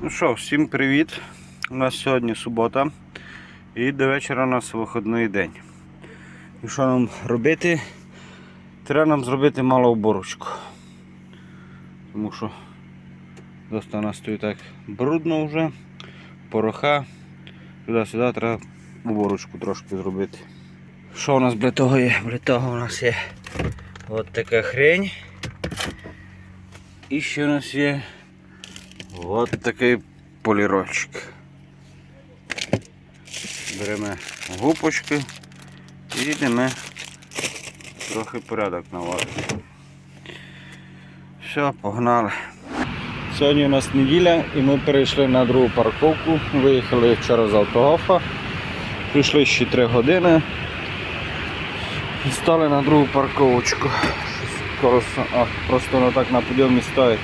Ну що, всім привіт. У нас сьогодні субота і до вечора у нас вихідний день. І що нам робити? Треба нам зробити малу уборочку. Тому що досить у нас тут так брудно вже, пороха. Туди-сюди треба уборочку трошки зробити. Що у нас для того є? Для того у нас є от така хрень. І ще у нас є От такий полірочок. Беремо гупочки і йдемо трохи порядок наводити. Все, погнали. Сьогодні у нас неділя і ми перейшли на другу парковку. Виїхали вчора з автогофа. Прийшли ще 3 години. І стали на другу парковочку. Скоро, а, просто воно так на підйомі стоїть.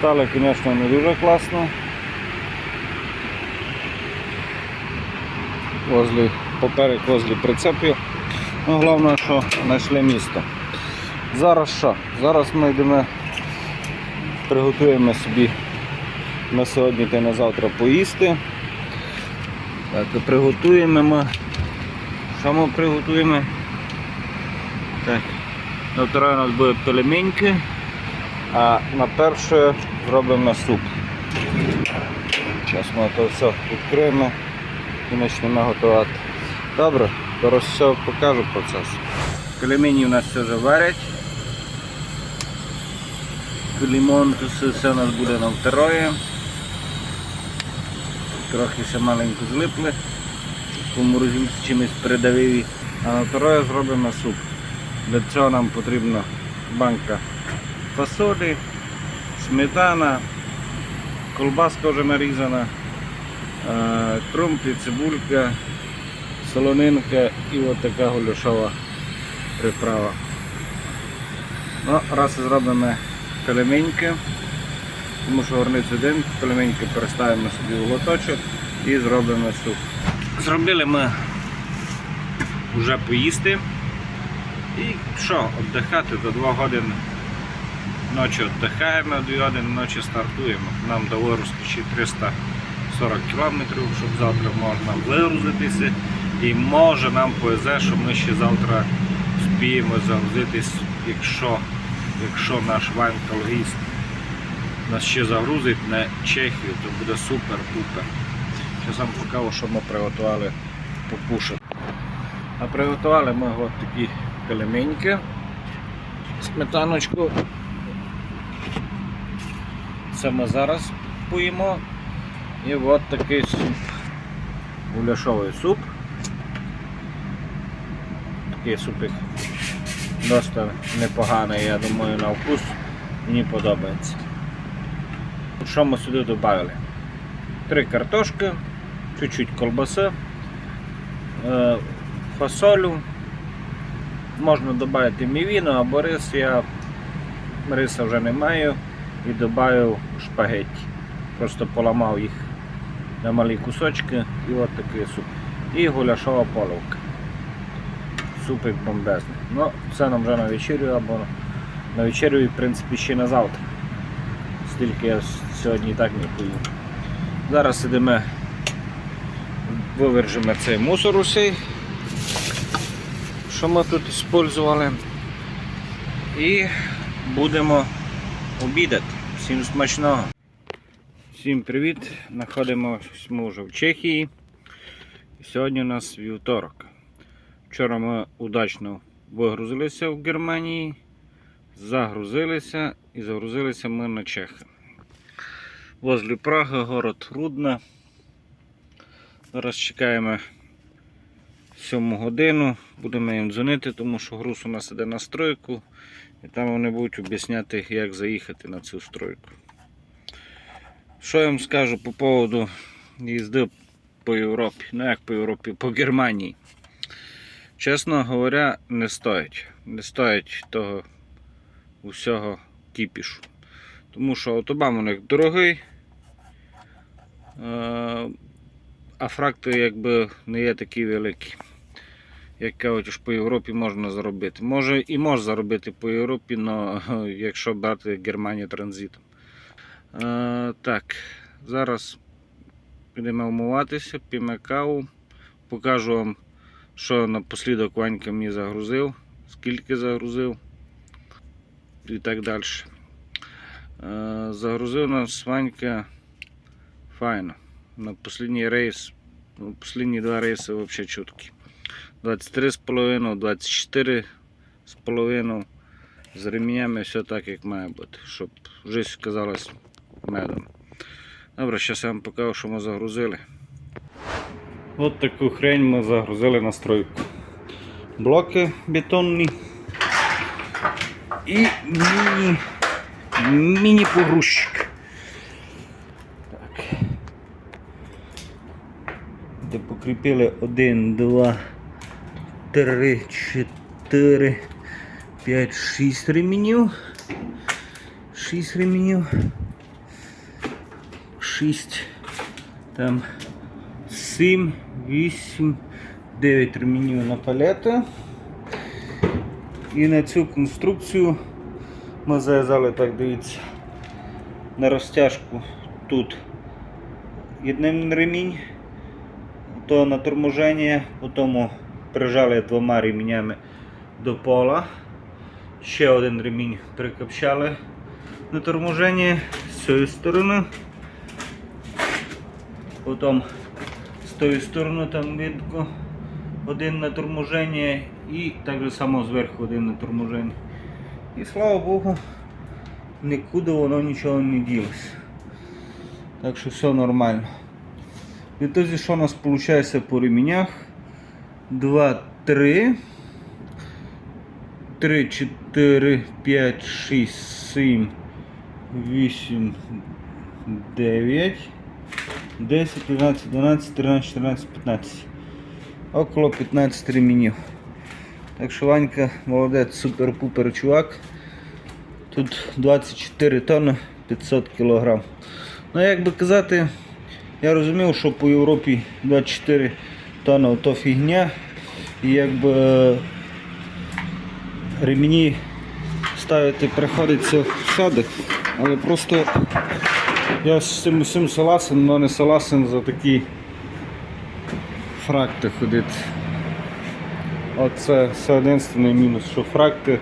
Стали, звісно, не дуже класно. Возле, поперек возле прицепів. Ну, головне, що знайшли місто. Зараз що? Зараз ми йдемо, приготуємо собі на сьогодні та на завтра поїсти. Так, приготуємо ми. Що ми приготуємо? Так. На второе у нас буде пельменьки. А на перше зробимо на суп. Зараз ми це все відкриємо і почнемо готувати. Добре, зараз все покажу процес. Пельмені у нас все вже варять. Лимон, все, у нас буде на второе. Трохи ще маленько злипли, морозинці чимось придавив. їх. А на второе зробимо суп. Для цього нам потрібна банка фасолі, сметана, колбаска вже нарізана, е, крумплі, цибулька, солонинка і от така гуляшова приправа. Ну, раз зробимо пельменьки, тому що горницю день, пельменьки переставимо собі в лоточок і зробимо суп. Зробили ми вже поїсти. І що, віддихати до 2 годин ночі віддихаємо, до 2 години ночі стартуємо. Нам до Ворозки 340 кілометрів, щоб завтра можна вигрузитися. І може нам повезе, що ми ще завтра спіємо загрузитись, якщо, якщо наш ванкалгіст нас ще загрузить на Чехію, то буде супер-пупер. Зараз вам покажу, що ми приготували покушати. А приготували ми от такі пельменьки, сметаночку. Це ми зараз поїмо. І от такий суп. Гуляшовий суп. Такий супик досить непоганий, я думаю, на вкус. Мені подобається. Що ми сюди додали? Три картошки, чуть-чуть колбаси, е, фасолю. Можна додати мівіну або рис, я риса вже не маю і додав шпагетті. Просто поламав їх на малі кусочки і от такий суп. І гуляшова половка. Супик бомбезний. Ну, це нам вже на вечерю або на вечерю і в принципі ще на завтра. Стільки я сьогодні і так не поїм. Зараз ідемо, вивержимо цей мусор усей, що ми тут використовували. І будемо обідати. Всім смачного. Всім привіт! Знаходимося ми вже в Чехії. Сьогодні у нас вівторок. Вчора ми удачно вигрузилися в Германії, загрузилися і загрузилися ми на Чехи. Возле Праги, город Рудна. Зараз чекаємо 7 годину, будемо їм дзвонити, тому що груз у нас іде на стройку. І там вони будуть об'ясняти, як заїхати на цю стройку. Що я вам скажу по поводу їзди по Європі? Ну як по Європі, по Германії. Чесно говоря, не стоїть. Не стоїть того усього кіпішу. Тому що автобан у них дорогий, е, а фракти якби не є такі великі як кажуть, по Європі можна заробити. Може і можна заробити по Європі, але якщо брати Германію транзитом. Е, так, зараз підемо вмиватися, п'ємо каву. Покажу вам, що напослідок Ванька мені загрузив, скільки загрузив і так далі. Загрузив нас Ванька файно. На останній рейс, ну, останні два рейси взагалі чуткі. 23,5, 24,5 з ремнями все так, як має бути, щоб життя казалась медом. Добре, зараз я вам покажу, що ми загрузили. От таку хрень ми загрузили на стройку. Блоки бетонні і міні, міні-погрузчик. Так. Де покріпили 1, 2, 3, 4, 5, 6 ремінів. 6 ремінів. 6. Там 7, 8, 9 ремінів на палети. І на цю конструкцію ми зав'язали, так дивіться, на розтяжку тут один ремінь, то на торможення, потім прижали двома ремінями до пола. Ще один ремінь прикопчали на торможення з цієї сторони. Потім з тої сторони там видно один на торможення і так же само зверху один на торможення. І слава Богу, нікуди воно нічого не ділося. Так що все нормально. Відтоді, що у нас виходить по ремінях? 2, 3, 3, 4, 5, 6, 7, 8, 9, 10, 11, 12, 13, 14, 15. Около 15 ремінів. Так що Ванька молодець, супер-пупер чувак. Тут 24 тонни 500 кг. Ну як би казати, я розумів, що по Європі 24 тонни то фігня. І якби ремені ставити приходиться всюди. Але просто я з цим усім согласен, але не согласен за такі фракти ходити. Оце це єдиний мінус, що фракти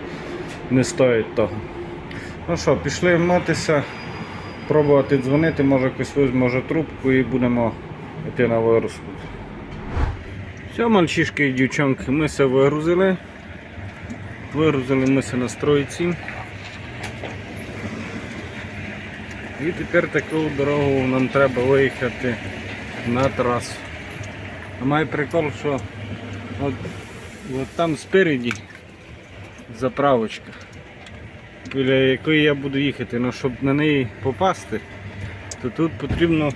не стоять того. Ну що, пішли митися, пробувати дзвонити, може хтось візьме може трубку і будемо йти на вигрузку. Все, мальчишки і дівчонки, ми все вигрузили. Вигрузили ми на стройці. І тепер таку дорогу нам треба виїхати на трасу. А має прикол, що от, от там спереді заправочка, біля якої я буду їхати, ну щоб на неї попасти, то тут потрібно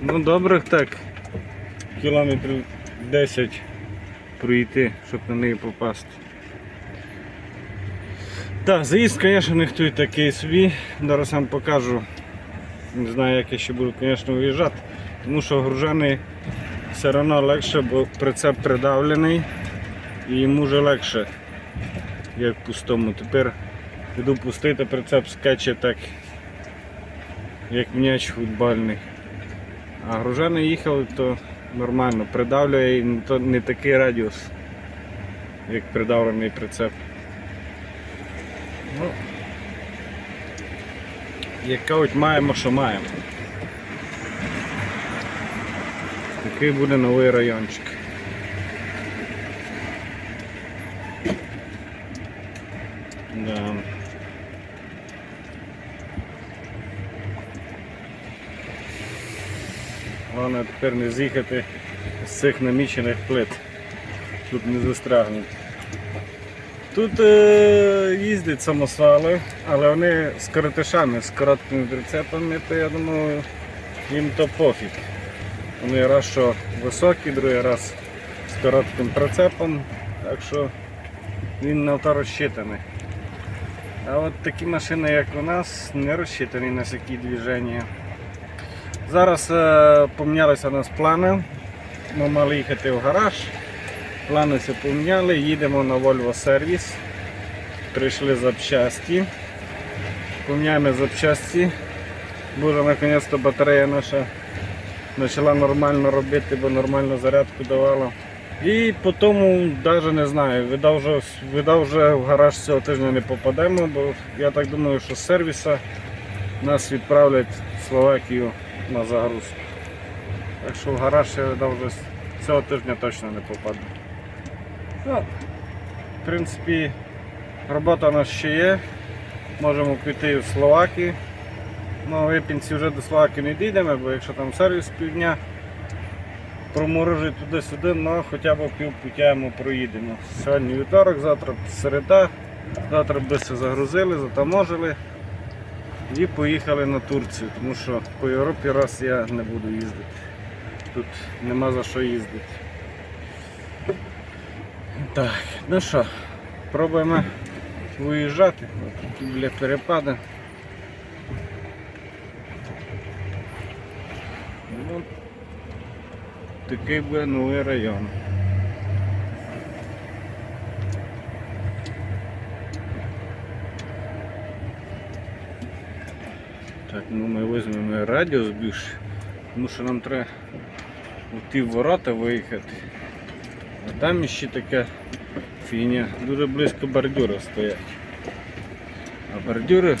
ну добрих так кілометрів 10 пройти, щоб на неї попасти. Так, заїзд, звісно, не хто такий собі. Зараз вам покажу. Не знаю, як я ще буду, звісно, виїжджати, тому що гружений все одно легше, бо прицеп придавлений і йому вже легше, як пустому. Тепер йду пустити, прицеп скаче так, як м'яч футбольний. А гружений їхав, то нормально, придавлює і не такий радіус, як придавлений прицеп. Ну, як кажуть, маємо, що маємо. Такий буде новий райончик. Да. Головне тепер не з'їхати з цих намічених плит. Тут не застрягнути. Тут е, їздять самосвали, але вони з коротишами, з короткими прицепами, то я думаю, їм то пофіг. Вони раз що високі, другий раз з коротким прицепом, так що він на то розчитаний. А от такі машини, як у нас, не розчитані на такі движення. Зараз е, помінялися у нас плани. Ми мали їхати в гараж. Плани все поміняли, їдемо на Volvo сервіс. Прийшли запчасті. Поміняємо запчасті Боже, наконець-то батарея наша почала нормально робити, бо нормально зарядку давала. І по тому навіть не знаю, видав вже в гараж цього тижня не попадемо, бо я так думаю, що з сервіса нас відправлять в Словакію на загрузку. Так що в гараж я видав вже цього тижня точно не попаду. Ну, в принципі, робота у нас ще є. Можемо піти в Словакію. Ну, в Іпінці вже до Словакії не дійдемо, бо якщо там сервіс півдня проморожить туди-сюди, ну хоча б пів пуття ми проїдемо. Сьогодні вівторок, завтра середа, завтра би все загрузили, затаможили і поїхали на Турцію, тому що по Європі раз я не буду їздити. Тут нема за що їздити. Так, ну що, пробуємо виїжджати. От біля перепаду. Ну, такий буде новий район. Ну ми візьмемо радіус більше, тому що нам треба у ті ворота виїхати. А там ще така фіня, дуже близько бордюра стоять. А бордюри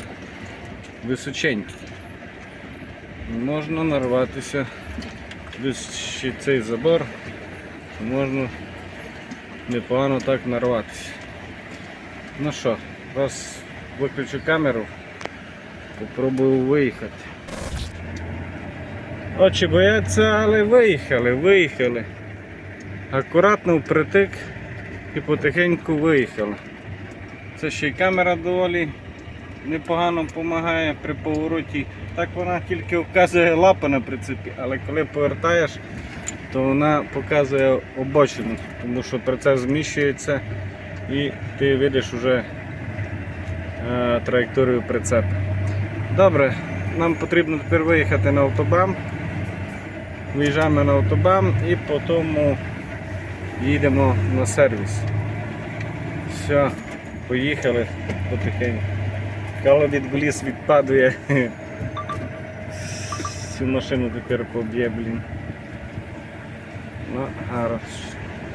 височенькі. Можна нарватися десь ще цей забор, можна непогано так нарватися. Ну що, раз виключу камеру, попробую виїхати. Очі бояться, але виїхали, виїхали. Акуратно впритик і потихеньку виїхали. Це ще й камера доволі непогано допомагає при повороті. Так вона тільки вказує лапи на прицепі, але коли повертаєш, то вона показує обочину, тому що прицеп зміщується і ти видиш вже е, траєкторію прицепу. Добре, нам потрібно тепер виїхати на автобан. Виїжджаємо на автобан і потім їдемо на сервіс. Все, поїхали потихеньку. Колодід в ліс відпадує. Цю машину тепер поб'є, блін. Ну, гаразд,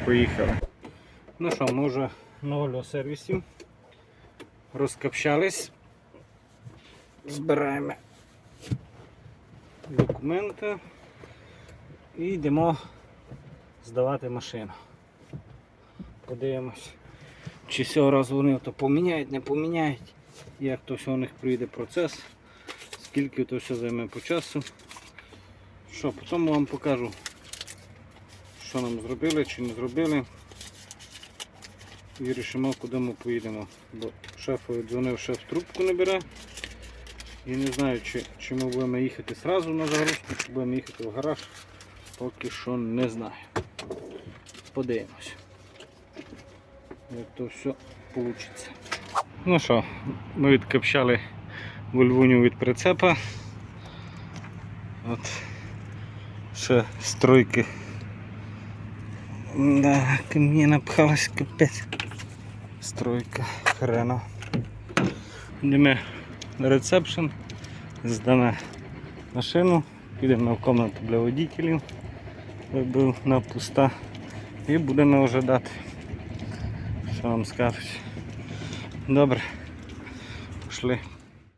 поїхали. Ну що, ми вже на Ольо сервісі. Розкопчались. Збираємо документи і йдемо здавати машину. Подивимось, чи цього разу вони то поміняють, не поміняють, як то все у них прийде процес, скільки то все займе по часу. Що, потім вам покажу, що нам зробили чи не зробили. І вирішимо, куди ми поїдемо. Бо шефу дзвонив, шеф трубку не бере. І не знаю, чи, чи ми будемо їхати одразу на загрузку, чи будемо їхати в гараж. Поки що не знаю. Подивимось. Як то все вийде. Ну що, ми відкопчали вольвуню від прицепа. От ще стройки. Да, ко напхалась капець. Стройка хрена. Йдемо на ресепшн, здамо машину, підемо в кімнату для водителів, був на пуста, і будемо ожидати, що нам скажуть. Добре, пішли.